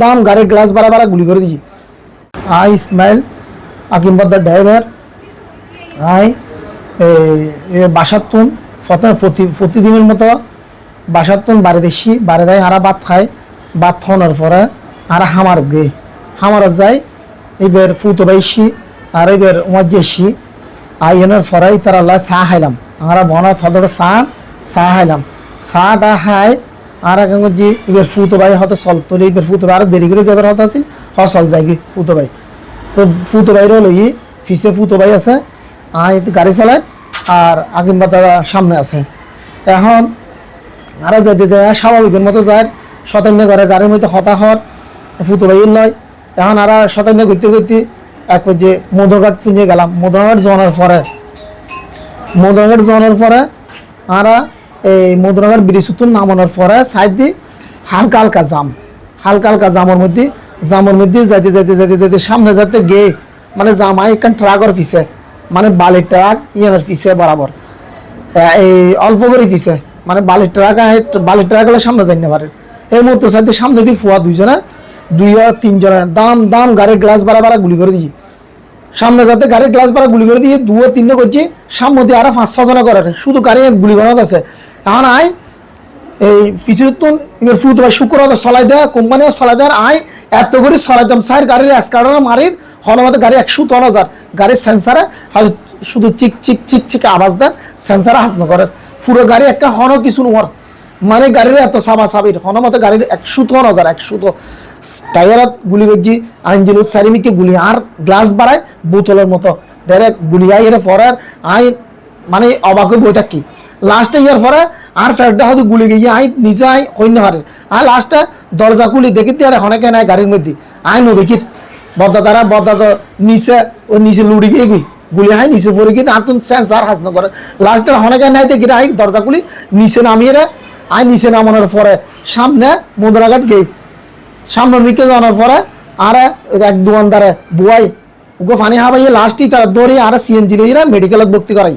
দাম গাড়ির গ্লাস বাড়া বাড়া গুলি করে দিই আই ইসমাইল আকিমবাদ্দার ড্রাইভার আই বাসাতুন প্রতি প্রতিদিনের মতো বাসাতুন বাড়ি দেশি বাড়ি দেয় আরা ভাত খায় ভাত খাওয়ানোর পরে আর হামার গে হামার যায় এবার ফুতো বাইসি আর এবার মজ্জেসি আইনের ফরাই তার আল্লাহ চা খাইলাম। আমরা বনা থদর চা চা খাইলাম। চাটা খাই আর এক যে এবার ফুতো ভাই হয়তো চল তোলে এবার ফুতো ভাই আরও দেরি করে যাবার হতো আছিল হ, চল যাই গে ফুতো ভাই। তো ফুতো ভাইরও লই ফিসে ফুতো ভাই আছে আই গাড়ি চালায়, আর আগিম দাদা সামনে আছে। এখন আরও যেতে যায়, স্বাভাবিকের মতো যায় শতান্য করে গাড়ির মধ্যে হতাহত, ফুতো ভাই লয়। এখন আর শতান্য ঘুরতে ঘুরতে এক যে মধুঘাট পুঁজে গেলাম। মধুঘাট জনের পরে, মধুঘাট জনের পরে আমরা এই ব্রিজ উত্তর নামানোর পরে সাইড দিয়ে হালকা হালকা জাম, হালকা হালকা জামের মধ্যে জামের মধ্যে যাইতে যাইতে যাইতে যাইতে সামনে যাতে গে মানে জামাই এখান ট্রাকের পিছে মানে বালির ট্রাক ইয়ানের পিছে বরাবর। এই অল্প করে পিছে মানে বালির ট্রাক বালির ট্রাক হলে সামনে যাই না পারে। এই মুহূর্তে সাইডে সামনে দিয়ে ফুয়া দুইজনে দুই তিনজনে। দাম দাম, গাড়ির গ্লাস বাড়া বাড়া গুলি করে দিই সামনে যাতে গাড়ির গ্লাস বাড়া গুলি করে দিয়ে দু ও তিনটে করছি, সামনে দিয়ে আরও পাঁচ ছজনে করে শুধু গাড়ি গুলি করা আছে। এখন আই এই পিছনে তো এবার ফুট বা শুক্র চলাই দেয়, কোম্পানিও চলাই দেয় আই এত করে চলাই দাম। স্যার, গাড়ির এসকার্ডার মারির হনমতে গাড়ি একশো টন হাজার। গাড়ির সেন্সারে শুধু চিক চিক চিক চিক আওয়াজ দেন সেন্সারে হাস করে পুরো গাড়ি একটা হন কিছু নোয়ার মানে গাড়ির এত সাবা সাবির হনমতে গাড়ির একশো টন হাজার, একশো তো টায়ারত গুলি করছি আইনজিল চারিমিকে গুলি, আর গ্লাস বাড়ায় বোতলের মতো। ডাইরেক্ট গুলি, আই এর পরার আই মানে অবাক বই থাকি। লাস্টে ইয়ার পরে আর ফেরটা হয়তো গুলি গিয়ে, আই নিজে, আই অন্য হারে আর লাস্টে দরজা খুলি দেখিতে আর অনেকে নাই গাড়ির মধ্যে। আই নো দেখি। বদ্দা তারা বদ্দা তো নিচে, ও নিচে লুড়ি গিয়ে গই গুলি হাই নিচে পড়ে গিয়ে আতুন সেন্সার হাস করে। লাস্টে অনেকে নাই দেখি আই দরজা খুলি, নিচে নামিয়ে রে। আই নিচে নামানোর পরে সামনে মুদ্রাঘাট গেই সামনের দিকে যাওয়ার পরে আর এক দোকানদারে বুয়াই ওকে ফানি হাবাইয়ে লাস্টই তারা দৌড়ে আর সিএনজি লইরা মেডিকেলত ভর্তি করাই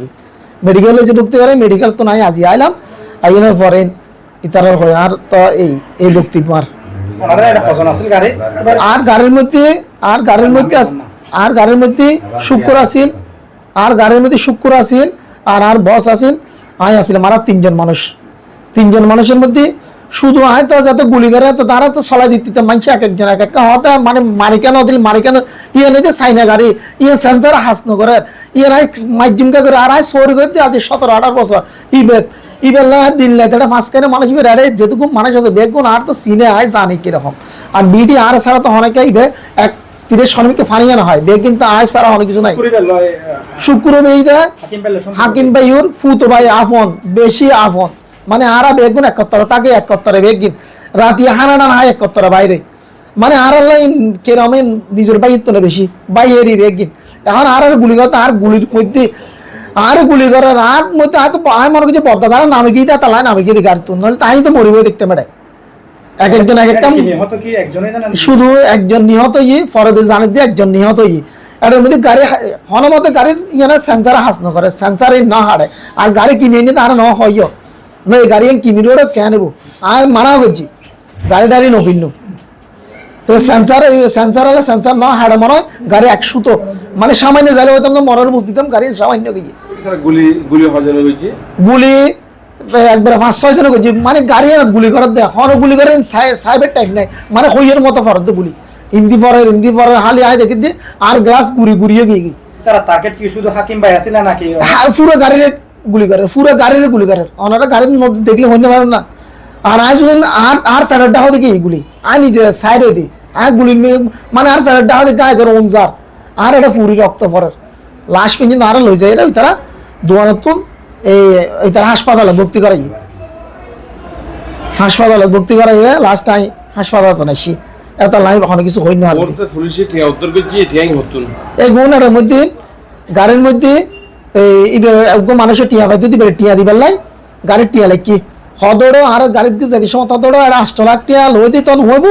মেডিকেলে যে ভর্তি করে মেডিকেল তো নাই আজি আইলাম আইনের পরে ইতারের হয় আর তো এই এই ভক্তি মার আর গাড়ির মধ্যে আর গাড়ির মধ্যে আর গাড়ির মধ্যে শুক্র আছিল আর গাড়ির মধ্যে শুক্র আছিল আর আর বস আছিল আই আছিল মারা তিনজন মানুষ। তিনজন মানুষের মধ্যে শুধু আয় তো যাতে গুলি করে তারা তো সলাই দিতে মানুষ এক একজন এক একটা হতে মানে মারি কেন দিল মারি কেন ইয়ে নেই যে সাইনা গাড়ি ইয়ে সেন্সার হাস নগরে ইয়ে মাইজিমকা করে আর আয় সরি করে আজ সতেরো আঠারো বছর। ইবেদ ইবেল না দিন এটা মাঝখানে মানুষ ইবে আরে যেটুকু মানুষ আছে বেগুন আর তো সিনে আয় জানি কীরকম। আর বিডি আর ছাড়া তো অনেকে ইবে এক শ্রমিককে ফানিয়ে হয় বেগ কিন্তু আয় ছাড়া অনেক কিছু নাই। শুক্র হাকিম পেলে হাকিম ভাইউর ফুতো ভাই আফন বেশি আফন। মানে আরা বেগুন একত্তর তাকে একত্তরে বেগিন রাতি হানাডান হাই একত্তরে বাইরে। মানে আর লাইন কেরমে নিজের বাইর তো বেশি বাইরেরই বেগিন এখন আর আর গুলি করতে আর গুলির মধ্যে আর গুলি করে রাত মধ্যে হয়তো আমি মনে করছি বদ্দা তারা নামে গিয়ে তালায় নামে গিয়ে গাড়ি তুল নাহলে তাই তো মরিব দেখতে মেডে এক একজন এক একটা শুধু একজন নিহত ই ফরদে জানে দিয়ে একজন নিহত ই। এটার মধ্যে গাড়ি হনমতে গাড়ির ইয়ানা সেন্সার হাস নকরে সেন্সারে না হারে। আর গাড়ি কিনে নিয়ে তার ন হইও না এই গাড়ি কিনি রোড কে নেব আর মানা করছি গাড়ি টাড়ি নকিন্ন তো সেন্সার সেন্সার হলে সেন্সার না হাড়ে মনে গাড়ি একশো তো মানে সামান্য যাইলে হইতাম তো মরার বুঝ দিতাম গাড়ি সামান্য গিয়ে গুলি একবার পাঁচ ছয় জন করছি মানে গাড়ি আর গুলি করার দেয় হন গুলি করেন সাহেবের টাইম নাই মানে হইয়ের মতো ফরত গুলি হিন্দি ফরের হিন্দি ফরের হালি আয় দেখি দিয়ে আর গ্লাস গুড়ি গুড়িয়ে গিয়ে গিয়ে তারা টার্গেট কি শুধু হাকিম ভাই আছিল নাকি হ্যাঁ, পুরো গাড়ির গুলি করে পুরো গাড়ির গুলি করে ওনারা গাড়ির মধ্যে দেখলে হইতে পারেন না। আর আয় শুধু আর আর ফেরার ডাহ দেখি এইগুলি আয় নিজে সাইডে দি। আয় গুলি মানে আর ফেরার ডাহ দেখে আয় ধরো ওনজার আর এটা পুরি রক্ত পরের। লাশ পিঞ্জিন আর লই যায় এরা তারা দোয়ানতুন এই তারা হাসপাতালে ভর্তি করাই। হাসপাতালে ভর্তি করাই লাস্ট টাইম হাসপাতালে তো নাইছি। এত লাইভ অনেক কিছু হই না আর কি। পুলিশে ঠিয়া উত্তর করছি ঠিয়াই হতুন। এই গুণের মধ্যে গাড়ির মধ্যে মানুষের টিয়া পাইতে দিবে টিয়া দিবার লাই গাড়ির টিয়া লাগি হদড়ো আর গাড়ির দিকে যাইতে সময় হদড়ো আর আষ্ট লাখ টিয়া লই দিই তখন হইব।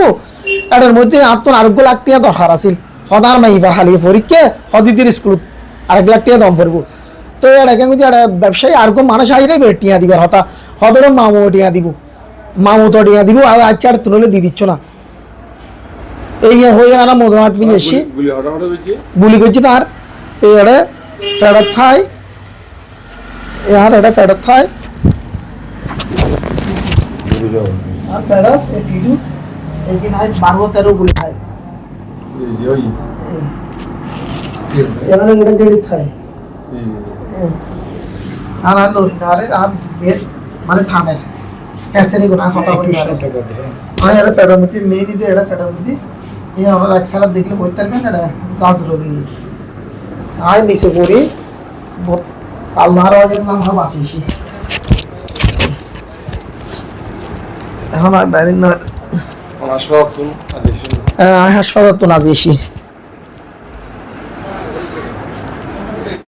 এটার মধ্যে আত্মন আরোগ্য লাখ টিয়া দরকার আছিল। হদার মাই এবার হালিয়ে পরীক্ষা হদিদির স্কুল আরেক লাখ টিয়া দম পড়ব তো এটা কেন এটা ব্যবসায়ী আর কোন মানুষ আইরে বের টিয়া দিবার হতা। হদর মামু টিয়া দিব। মামু তো টিয়া দিব আর আচ্ছা আর তুলে দিয়ে দিচ্ছ না। এই হয়ে গেল মধুমাট ফিনে এসি গুলি করছি তার এই ফেরত থাই আর এটা ফেরত থাই আর ফেরত এই ভিডিও এই যে নাই বারো তেরো গুলি খায় এই যে ওই এখানে এটা গেড়ি খায় এই যে। আর আর লরি না আরে আর বেশ মানে ঠানের ক্যাসেরি গুনা কথা হই না আর এটা ফেডার মধ্যে মেয়ে দিতে এটা ফেডার মধ্যে এই আমরা এক সালা দেখলে হইতে পারবেন এটা চার্জ রবি আয় নিচে পড়ি। আল্লাহর ওয়াজের নাম সব আসিছি এখন আর বাইরে না হাসপাতাল না যেছি